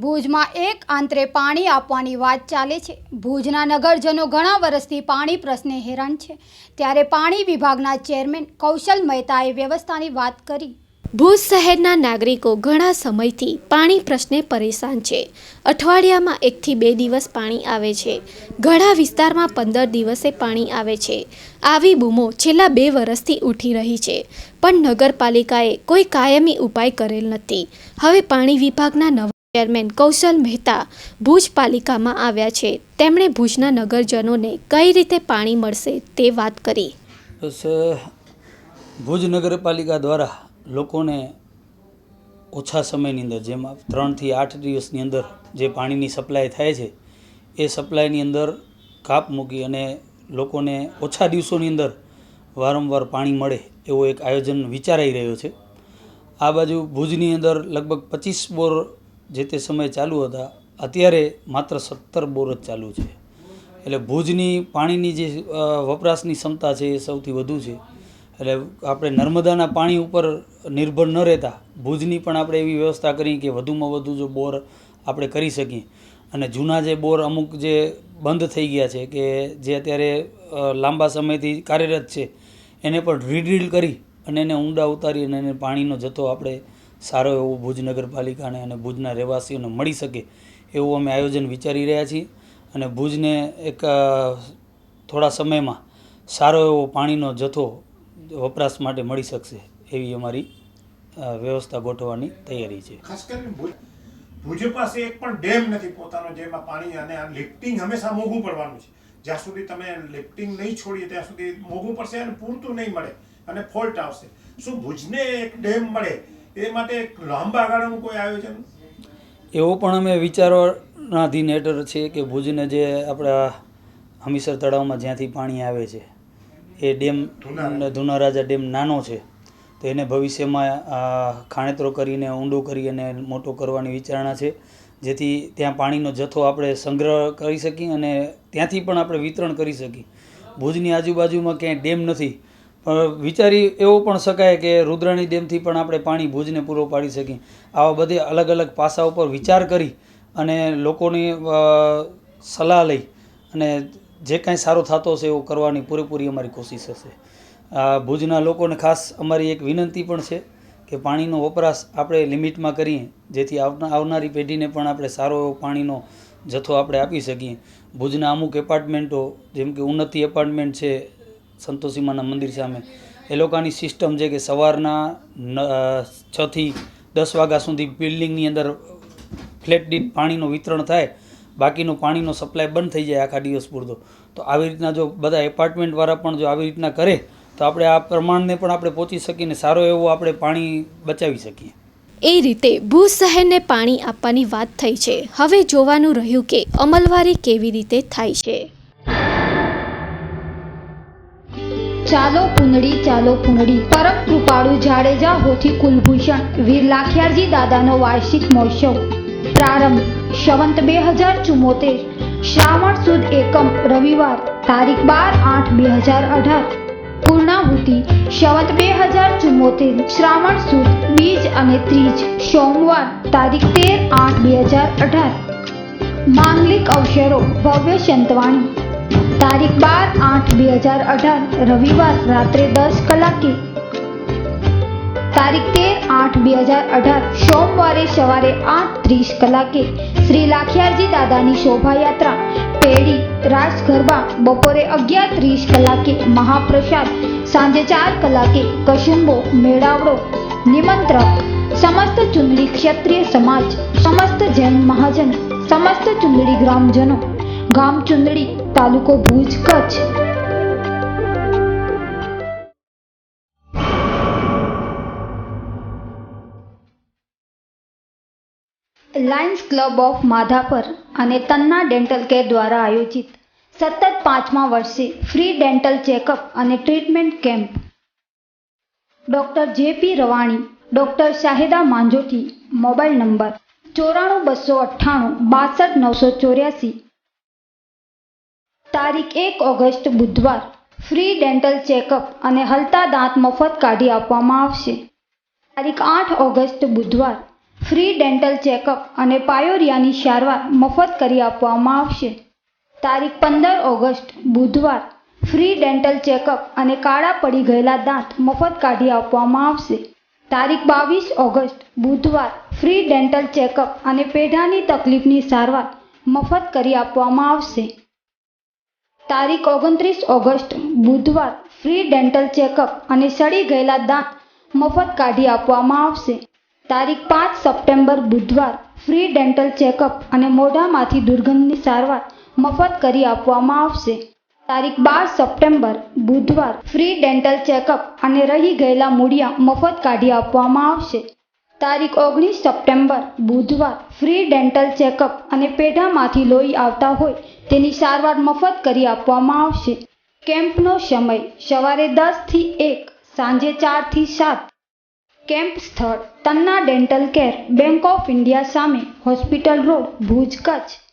ભુજમાં એક આંતરે પાણી આપવાની વાત ચાલે છે. ભુજના નગરજનો ઘણા વર્ષથી પાણી પ્રશ્ને હેરાન છે. ત્યારે પાણી વિભાગના ચેરમેન કૌશલ મહેતાએ વ્યવસ્થાની વાત કરી. ભુજ શહેરના નાગરિકો ઘણા સમયથી પાણી પ્રશ્ને પરેશાન છે. અઠવાડિયામાં એકથી બે દિવસ પાણી આવે છે. ઘણા વિસ્તારમાં પંદર દિવસે પાણી આવે છે. આવી બૂમો છેલ્લા બે વર્ષથી ઉઠી રહી છે. પણ નગરપાલિકાએ કોઈ કાયમી ઉપાય કરેલ નથી. હવે પાણી વિભાગના નવા ચેરમેન કૌશલ મહેતા ભુજ પાલિકામાં આવ્યા છે. તેમણે ભુજના નગરજનોને કઈ રીતે પાણી મળશે તે વાત કરી. બસ ભુજ નગરપાલિકા દ્વારા લોકોને ઓછા સમયની અંદર જેમાં ત્રણથી આઠ દિવસની અંદર જે પાણીની સપ્લાય થાય છે, એ સપ્લાયની અંદર કાપ મૂકી અને લોકોને ઓછા દિવસોની અંદર વારંવાર પાણી મળે એવો એક આયોજન વિચારાઈ રહ્યો છે. આ બાજુ ભુજની અંદર લગભગ પચીસ બોર જે તે સમયે ચાલુ હતા, અત્યારે માત્ર સત્તર બોર જ ચાલુ છે. એટલે ભુજની પાણીની જે વપરાશની ક્ષમતા છે એ સૌથી વધુ છે. એટલે આપણે નર્મદાના પાણી ઉપર નિર્ભર ન રહેતા, ભુજની પણ આપણે એવી વ્યવસ્થા કરી કે વધુમાં વધુ જો બોર આપણે કરી શકીએ. અને જૂના જે બોર અમુક જે બંધ થઈ ગયા છે કે જે અત્યારે લાંબા સમયથી કાર્યરત છે, એને પણ રીડ્રીલ કરી અને એને ઊંડા ઉતારી અને એને પાણીનો જથ્થો આપણે સારો એવો ભુજ નગરપાલિકાને અને ભુજના રહેવાસીઓને મળી શકે એવું અમે આયોજન વિચારી રહ્યા છીએ. અને ભુજને એક થોડા સમયમાં સારો એવો પાણીનો જથ્થો વપરાશ માટે મળી શકશે એવી અમારી વ્યવસ્થા ગોઠવવાની તૈયારી છે. ખાસ કરીને ભુજ પાસે એક પણ ડેમ નથી પોતાનો જેમાં પાણી અને લિફ્ટિંગ હંમેશા મોંઘું પડવાનું છે. જ્યાં સુધી તમે લિફ્ટિંગ નહીં છોડીએ ત્યાં સુધી મોંઘું પડશે અને પૂરતું નહીં મળે અને ફોલ્ટ આવશે. શું ભુજને એક ડેમ મળે એ માટે લાંબા ગાળાનું કોઈ આયોજન એવો પણ અમે વિચારોના અધીન હેઠળ છીએ કે ભુજને જે આપણા હમીસર તળાવમાં જ્યાંથી પાણી આવે છે એ ડેમ ધુનારા. ધુનારાજા ડેમ નાનો છે તો એને ભવિષ્યમાં ખાણેતરો કરીને ઊંડો કરી અને મોટો કરવાની વિચારણા છે જેથી ત્યાં પાણીનો જથ્થો આપણે સંગ્રહ કરી શકીએ અને ત્યાંથી પણ આપણે વિતરણ કરી શકીએ ભુજની આજુબાજુમાં ક્યાંય ડેમ નથી વિચારી એવો પણ શકાય કે રુદ્રાણી ડેમથી પણ આપણે પાણી ભુજને પૂરો પાડી શકીએ. આવા બધે અલગ અલગ પાસા ઉપર વિચાર કરી અને લોકોની સલાહ લઈ અને જે કાંઈ સારો થતો હશે એવું કરવાની પૂરેપૂરી અમારી કોશિશ હશે. ભુજના લોકોને ખાસ અમારી એક વિનંતી પણ છે કે પાણીનો વપરાશ આપણે લિમિટમાં કરીએ, જેથી આવનારી પેઢીને પણ આપણે સારો એવો પાણીનો જથ્થો આપણે આપી શકીએ. ભુજના અમુક એપાર્ટમેન્ટો જેમ કે ઉન્નતિ એપાર્ટમેન્ટ છે સંતોષીમાના મંદિર સામે. એ લોકોની સિસ્ટમ છે કે સવારના છથી દસ વાગ્યા સુધી બિલ્ડિંગની અંદર ફ્લેટ દીઠ પાણીનું વિતરણ થાય, બાકીનું પાણીનો સપ્લાય બંધ થઈ જાય આખા દિવસ પૂરતો. તો આવી રીતના જો બધા એપાર્ટમેન્ટવાળા પણ જો આવી રીતના કરે, તો આપણે આ પ્રમાણને પણ આપણે પહોંચી શકીએ ને સારો એવો આપણે પાણી બચાવી શકીએ. એ રીતે ભુજ શહેરને પાણી આપવાની વાત થઈ છે. હવે જોવાનું રહ્યું કે અમલવારી કેવી રીતે થાય છે. ચાલો પુનડી ચાલો પુનડી પરમ કૃપાળુ જાડેજા હોથી કુલભૂષણ. વીર લાખિયારજી દાદાનો વાર્ષિક મહોત્સવ. પ્રારંભ સંવંત બે હજાર ચુમ્મોતેર. શ્રાવણ સુદ એકમ, રવિવાર, તારીખ બાર આઠ બે હજાર અઢાર. પૂર્ણાહુતિ સંવંત બે હજાર ચુમ્મોતેર. શ્રાવણ સુદ, બીજ અને ત્રીજ. સોમવાર, તારીખ તેર આઠ બે હજાર અઢાર. માંગલિક અવસરો, ભવ્ય સંતવાણી તારીખ બાર આઠ બે હજાર અઢાર, રવિવાર રાત્રે દસ કલાકે. તારીખ તેર આઠ બે હજાર અઢાર, સોમવારે સવારે આઠ ત્રીસ કલાકે. શ્રી લાખિયારજી દાદાની શોભાયાત્રા, પેઢી રાસ ગરબા બપોરે અગિયાર ત્રીસ કલાકે. મહાપ્રસાદ, સાંજે ચાર કલાકે. કશુંબો મેળાવડો નિમંત્રક સમસ્ત ચુંદડી ક્ષત્રિય સમાજ, સમસ્ત જૈન મહાજન, સમસ્ત ચુંદડી ગ્રામજનો. ગામ ચુંદડી તાલુકો Bhuj, Kutch. Lions Club of Madhapar અને તન્ના ડેન્ટલ કેર દ્વારા આયોજિત સતત પાંચમા વર્ષે ફ્રી ડેન્ટલ ચેકઅપ અને treatment camp doctor JP Ravani doctor Shahida Manjothi mobile number ચોરાણું બસો અઠ્ઠાણું, બાસઠ નવસો ચોર્યાસી તારીખ એક ઓગસ્ટ બુધવાર. ફ્રી ડેન્ટલ ચેકઅપ અને હલતા દાંત મફત કાઢી આપવામાં આવશે. તારીખ આઠ ઓગસ્ટ બુધવાર. ફ્રી ડેન્ટલ ચેકઅપ અને પાયોરિયાની સારવાર મફત કરી આપવામાં આવશે. તારીખ પંદર ઓગસ્ટ બુધવાર. ફ્રી ડેન્ટલ ચેકઅપ અને કાળા પડી ગયેલા દાંત મફત કાઢી આપવામાં આવશે. તારીખ બાવીસ ઓગસ્ટ બુધવાર. ફ્રી ડેન્ટલ ચેકઅપ અને પેઢાની તકલીફની સારવાર મફત કરી આપવામાં આવશે. તારીખ ઓગણત્રીસ ઓગસ્ટ, બુધવાર ફ્રી ડેન્ટલ ચેકઅપ અને સડી ગયેલા દાંત મફત કાઢી આપવામાં આવશે. તારીખ પાંચ સપ્ટેમ્બર, બુધવાર ફ્રી ડેન્ટલ ચેકઅપ અને મોઢામાંથી દુર્ગંધની સારવાર મફત કરી આપવામાં આવશે. તારીખ બાર સપ્ટેમ્બર, બુધવાર ફ્રી ડેન્ટલ ચેકઅપ અને રહી ગયેલા મૂળિયા મફત કાઢી આપવામાં આવશે. તારીખ ઓગણીસ સપ્ટેમ્બર, બુધવાર ફ્રી ડેન્ટલ ચેકઅપ અને પેઢામાંથી લોહી આવતા હોય તેની સારવાર મફત કરી આપવામાં આવશે. કેમ્પનો સમય સવારે દસથી એક, સાંજે ચારથી સાત. કેમ્પ સ્થળ, Tanna dental care, Bank of India સામે, હોસ્પિટલ રોડ, ભુજ કચ્છ.